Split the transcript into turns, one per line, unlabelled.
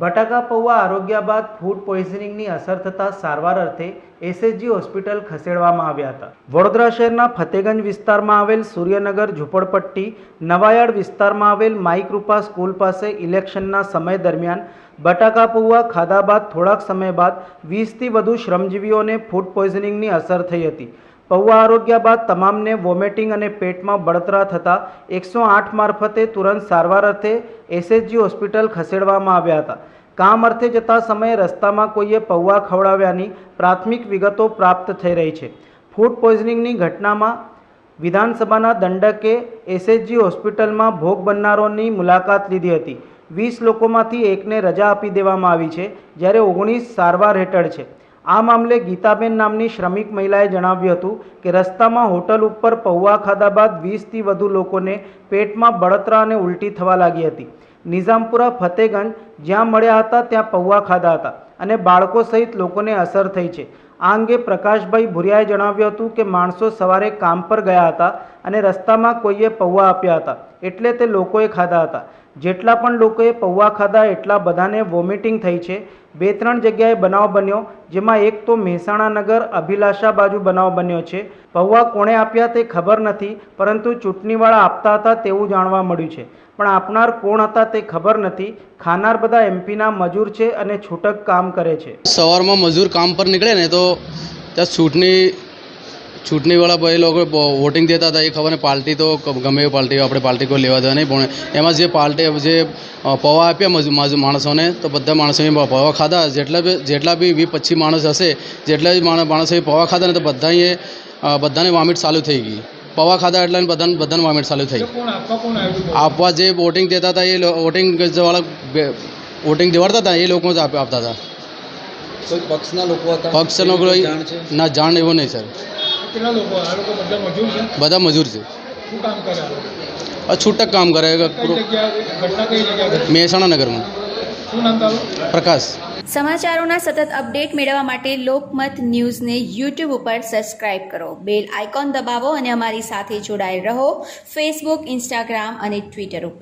બટાકા પૌવા આરોગ્ય બાદ ફૂડ પોઈઝનિંગની અસર થતાં સારવાર અર્થે એસએચજી હોસ્પિટલ ખસેડવામાં આવ્યા હતા. વડોદરા શહેરના ફતેગંજ વિસ્તારમાં આવેલ સૂર્યનગર ઝૂંપડપટ્ટી, નવાયાળ વિસ્તારમાં આવેલ માઈકૃપા સ્કૂલ પાસે ઇલેક્શનના સમય દરમિયાન બટાકા પૌવા ખાધા બાદ થોડાક સમય બાદ વીસથી વધુ શ્રમજીવીઓને ફૂડ પોઈઝનિંગની અસર થઈ હતી. પૌવા આરોગ્ય બાદ તમામને વોમિટિંગ અને પેટમાં બળતરા થતાં એકસો આઠ મારફતે તુરંત સારવાર અર્થે એસએચજી હોસ્પિટલ ખસેડવામાં આવ્યા હતા. કામ અર્થે જતા સમયે રસ્તામાં કોઈએ પૌવા ખવડાવ્યાની પ્રાથમિક વિગતો પ્રાપ્ત થઈ રહી છે. ફૂડ પોઈઝનિંગની ઘટનામાં વિધાનસભાના દંડકે એસએચજી હોસ્પિટલમાં ભોગ બનનારોની મુલાકાત લીધી હતી. વીસ લોકોમાંથી એકને રજા આપી દેવામાં આવી છે, જ્યારે ઓગણીસ સારવાર હેઠળ છે. આ મામલે ગીતાબેન નામની શ્રમિક મહિલાએ જણાવ્યું હતું કે રસ્તામાં હોટલ ઉપર પૌવા ખાધા બાદ વીસથી વધુ લોકોને પેટમાં બળતરા અને ઉલટી થવા લાગી હતી. નિઝામપુરા, ફતેગંજ જ્યાં મળ્યા હતા ત્યાં પૌવા ખાધા હતા અને બાળકો સહિત લોકોને અસર થઈ છે. આ અંગે પ્રકાશભાઈ ભુરિયાએ જણાવ્યું હતું કે માણસો સવારે કામ પર ગયા હતા અને રસ્તામાં કોઈએ પૌવા આપ્યા હતા. એટલે તે લોકોએ ખાધા હતા. જેટલા પણ લોકોએ પૌવા ખાધા એટલા બધાને વોમિટિંગ થઈ છે. બે ત્રણ જગ્યાએ બનાવ બન્યો, જેમાં એક તો મહેસાણા નગર અભિલાષા બાજુ બનાવ બન્યો છે. પૌવા કોણે આપ્યા તે ખબર નથી, પરંતુ ચૂંટણીવાળા આપતા હતા તેવું જાણવા મળ્યું છે. પણ આપનાર કોણ હતા તે ખબર નથી. ખાનાર બધા એમપીના મજૂર છે અને છૂટક કામ કરે છે.
સવારમાં મજૂર કામ પર નીકળે ને તો ત્યાં ચૂંટણી ચૂંટણીવાળા ભાઈ લોકો વોટિંગ દેતા હતા એ ખબર ને પાર્ટી તો ગમે એ પાર્ટી આપણે પાર્ટી કોઈ લેવા દેવા નહીં પણ એમાં જે પાર્ટી જે પૌવા આપ્યા માણસોને તો બધા માણસોએ પૌવા ખાધા. જેટલા બી જેટલા બી વીસ પચીસ માણસ હશે જેટલા બી માણ- માણસોએ પૌવા ખાધા ને તો બધા બધાને વોમિટ ચાલુ થઈ ગઈ. પૌવા ખાધા એટલે બધાને બધાને વોમિટ ચાલુ થઈ. આપવા જે વોટિંગ દેતા હતા એ વોટિંગ વાળા વોટિંગ દેવાડતા હતા એ લોકો જ આપ- આપતા હતા.
પક્ષના લોકો હતા?
પક્ષનો
છે?
ના જાણ એવો નહીં સર.
કેટલા લોકો આ લોકો બધા મજૂર છે?
બધા મજૂર છે.
શું કામ કરે આ
છૂટક કામ કરે. મહેસાણા નગરમાં.
શું નામ તારું?
પ્રકાશ.
સમાચારોના સતત અપડેટ મેળવવા માટે લોકમત ન્યૂઝને યુટ્યુબ ઉપર સબસ્ક્રાઇબ કરો. બેલ આઇકોન દબાવો અને અમારી સાથે જોડાયેલ રહો. ફેસબુક ઇન્સ્ટાગ્રામ અને ટ્વિટર ઉપર.